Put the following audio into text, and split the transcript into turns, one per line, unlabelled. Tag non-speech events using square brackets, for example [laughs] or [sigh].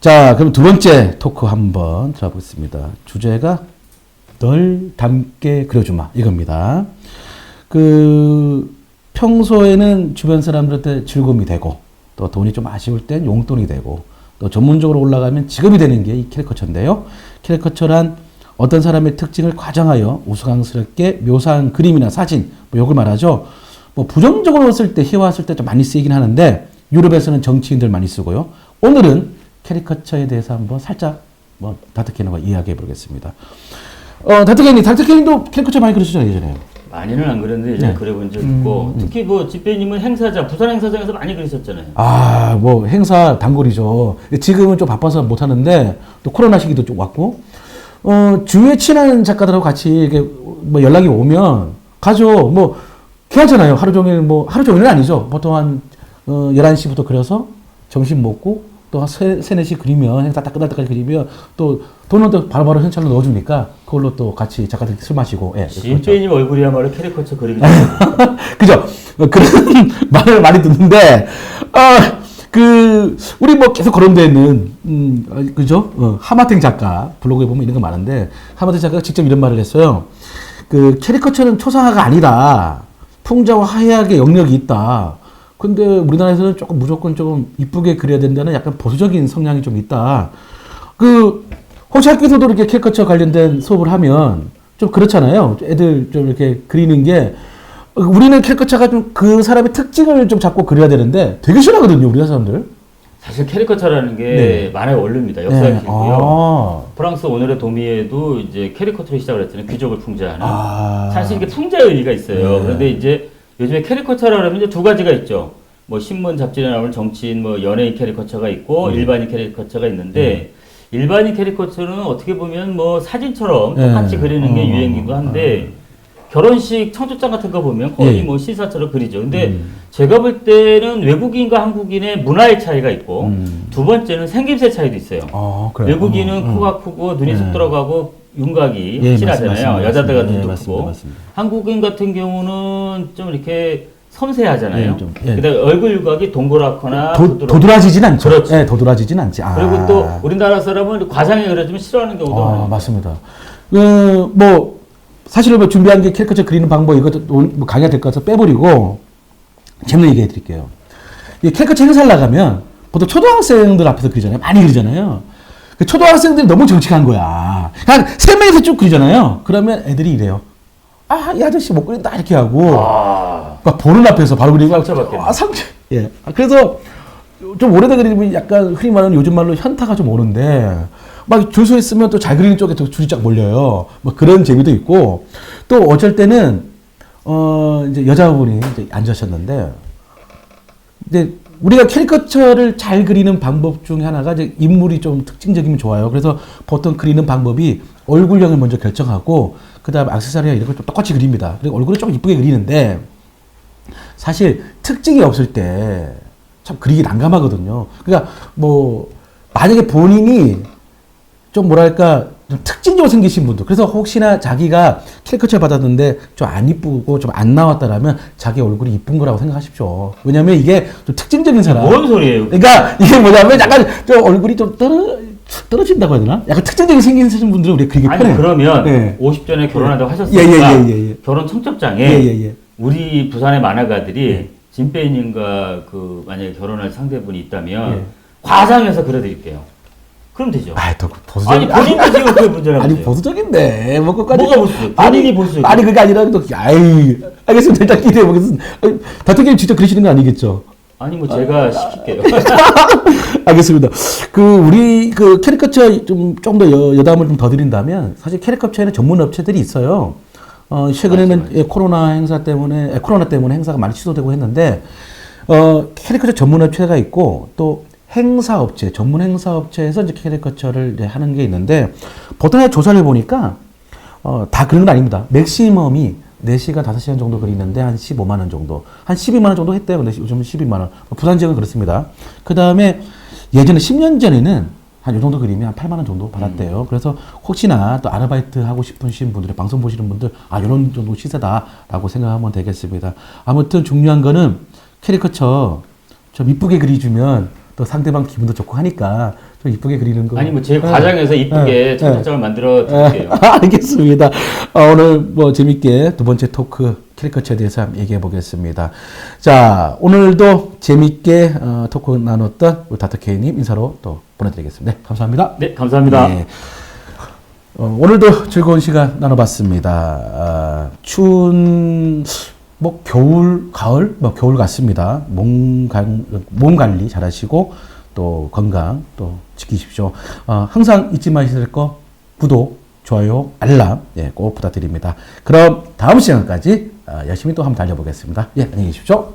자, 그럼 두 번째 토크 한번 들어보겠습니다. 주제가 널 닮게 그려주마 이겁니다. 그 평소에는 주변 사람들한테 즐거움이 되고 또 돈이 좀 아쉬울 땐 용돈이 되고 또 전문적으로 올라가면 직업이 되는 게 이 캐리커처인데요. 캐리커처란 어떤 사람의 특징을 과장하여 우스꽝스럽게 묘사한 그림이나 사진 뭐 이걸 말하죠. 뭐 부정적으로 쓸 때 희화 쓸때좀 많이 쓰이긴 하는데 유럽에서는 정치인들 많이 쓰고요. 오늘은 캐리커처에 대해서 한번 살짝 뭐 다트케인과 이야기해 보겠습니다. 어, 다트케인이 다트케인도 캐리커처 많이 그리셨잖아요 예전에.
많이는 안 그렸는데 이제
네.
그려본 적 있고 특히 뭐 집배님은 행사장 부산 행사장에서 많이 그리셨잖아요.
아, 뭐 행사 단골이죠. 지금은 좀 바빠서 못 하는데 또 코로나 시기도 좀 왔고 어, 주위에 친한 작가들하고 같이 이렇게 뭐 연락이 오면 가죠. 뭐 괜찮잖아요. 하루 종일 뭐 하루 종일은 아니죠. 보통 한 어, 11시부터 그려서 점심 먹고 또한 3, 4시 그리면 행사 딱 끝날 때까지 그리면 또 돈은 또 바로바로 현찰로 넣어주니까 그걸로 또 같이 작가들 술 마시고 예. 그렇죠.
집배님 얼굴이야말로 캐리커처 그리기 [laughs]
그죠? 어, 그런 [laughs] 말을 많이 듣는데, 아, 그, 우리 뭐 계속 거론되어 있는, 음, 어, 그죠? 어, 하마탱 작가, 블로그에 보면 이런 거 많은데, 하마탱 작가가 직접 이런 말을 했어요. 그, 캐리커처는 초상화가 아니다. 풍자와 하야하게 영역이 있다. 근데 우리나라에서는 조금 무조건 좀 이쁘게 그려야 된다는 약간 보수적인 성향이 좀 있다. 그, 혹시 학교에서도 이렇게 캐리커처 관련된 수업을 하면 좀 그렇잖아요. 애들 좀 이렇게 그리는 게 우리는 캐리커처가 좀 그 사람의 특징을 좀 잡고 그려야 되는데 되게 싫어하거든요, 우리나라 사람들.
사실 캐리커처라는 게
네.
만화의 원류입니다. 역사가
네.
길고요.
아.
프랑스 오늘의 도미에도 이제 캐리커처로 시작을 했잖아요. 귀족을 풍자하는.
아.
사실 이게 풍자의 의미가 있어요.
네.
그런데 이제 요즘에 캐리커처라 하면 이제 두 가지가 있죠. 뭐 신문 잡지에 나오는 정치인 뭐 연예인 캐리커처가 있고
네.
일반인 캐리커처가 있는데 일반인 캐리커처는 어떻게 보면 뭐 사진처럼
네.
똑같이 그리는 게
어.
유행이기도 한데 결혼식 청첩장 같은 거 보면 거의
예.
뭐 시사처럼 그리죠. 근데
음.
제가 볼 때는 외국인과 한국인의 문화의 차이가 있고
음.
두 번째는 생김새 차이도 있어요.
아?
외국인은
어, 어.
코가 크고 눈이 속
네.
들어가고 윤곽이
예,
확실하잖아요.
맞습니다, 맞습니다.
여자들 같은
예, 맞습니다, 맞습니다.
한국인 같은 경우는 좀 이렇게 섬세하잖아요.
예, 좀, 예.
그다음에 얼굴 윤곽이 동그랗거나
도. 도드라지진 않죠.
그렇죠.
예, 도드라지진 않지. 아.
그리고 또 우리나라 사람은 과장에 그려주면 싫어하는 경우도
아,
많아요.
맞습니다. 그, 뭐, 사실은 뭐 준비한 게 캐리커처 그리는 방법 이것도 뭐 강의가 될 것 같아서 빼버리고 재밌는 얘기 해드릴게요. 이 캐리커처 행사를 나가면 보통 초등학생들 앞에서 그리잖아요. 많이 그리잖아요. 그 초등학생들이 너무 정직한 거야. 한세 명이서 쭉 그리잖아요. 그러면 애들이 이래요. 아, 이 아저씨 못 그린다 이렇게 하고
아,
막 보는 앞에서 바로 그리고. 아, 상처. 예. 아, 그래서 좀 오래된 그림이 약간 흔히 말하는 요즘 말로 현타가 좀 오는데 막 줄 서 있으면 또 잘 그리는 쪽에 또 줄이 쫙 몰려요. 뭐 그런 재미도 있고 또 어쩔 때는 어 이제 여자분이 이제 앉으셨는데 이제 우리가 캐리커처를 잘 그리는 방법 중에 하나가 이제 인물이 좀 특징적이면 좋아요. 그래서 보통 그리는 방법이 얼굴형을 먼저 결정하고 그다음 액세서리나 이런 걸 좀 똑같이 그립니다. 그리고 얼굴을 좀 이쁘게 그리는데 사실 특징이 없을 때 참 그리기 난감하거든요. 그러니까 뭐 만약에 본인이 좀 뭐랄까 좀 특징적으로 생기신 분들 그래서 혹시나 자기가 캐리커처 받았는데 좀 안 이쁘고 좀 안 나왔다라면 자기 얼굴이 이쁜 거라고 생각하십시오. 왜냐면 이게 좀 특징적인 사람.
뭔 소리예요?
그러니까 이게 뭐냐면 약간 좀 얼굴이 좀 떨어 떨어진다고 해야 되나? 약간 특징적인 생긴 분들은 우리가 그리기
아니
편해요.
그러면
예.
50전에 결혼한다고
예,
하셨으니까
예, 예, 예, 예.
결혼 청첩장에
예, 예, 예.
우리 부산의 만화가들이
예.
진빼님과 그 만약에 결혼할 상대분이 있다면
예.
과장해서 그려드릴게요. 그럼 되죠.
아, 또 보수적인
아니 본인도 지금 그게 문제라고.
아니 보수적인데 뭐 끝까지
뭐가 보수적? 본인이 보수적.
아니 그게 아니라 또 아이 알겠습니다 일단 기대해 보겠습니다 대통령 직접 그리시는 거 아니겠죠
아니 뭐 제가 시킬게요. [laughs]
알겠습니다 그 우리 그 캐리커처 좀좀더 여담을 좀 더 드린다면 사실 캐리커처에는 전문 업체들이 있어요 어 최근에는
맞아요.
예, 코로나 행사 때문에 예, 코로나 때문에 행사가 많이 취소되고 했는데 어 캐리커처 전문 업체가 있고 또 행사 업체 전문 행사 업체에서 이제 캐리커처를 하는 게 있는데 보통 조사를 보니까 어, 다 그런 건 아닙니다. 맥시멈이 4시간, 5시간 정도 그리는데 한 15만 원 정도. 한 12만 원 정도 했대요. 근데 요즘은 12만 원. 부산 지역은 그렇습니다. 그 다음에 예전에 10년 전에는 한 요 정도 그리면 한 8만 원 정도 받았대요. 그래서 혹시나 또 아르바이트 하고 싶으신 분들, 방송 보시는 분들, 아, 요런 정도 시세다라고 생각하면 되겠습니다. 아무튼 중요한 거는 캐리커처 좀 이쁘게 그려주면 또 상대방 기분도 좋고 하니까 좀 이쁘게 그리는 거.
아니 뭐제
네.
과정에서 이쁘게
네.
청첩장을 만들어 드릴게요.
아, [laughs] 알겠습니다. 아, 오늘 뭐 재밌게 두 번째 토크 캐리커처에 대해서 한번 얘기해 보겠습니다. 자, 오늘도 재밌게 어, 토크 나눴던 우리 다트케이님 인사로 또 보내드리겠습니다. 네, 감사합니다.
네, 감사합니다.
네. 어, 오늘도 즐거운 시간 나눠봤습니다. 아, 추운 뭐 겨울, 가을, 뭐 겨울 같습니다. 몸, 관, 몸 관리 잘 하시고 또 건강 또 지키십시오. 어, 항상 잊지 마실 거 구독, 좋아요, 알람 예, 꼭 부탁드립니다. 그럼 다음 시간까지 아, 열심히 또 한번 달려보겠습니다. 예, 안녕히 계십시오.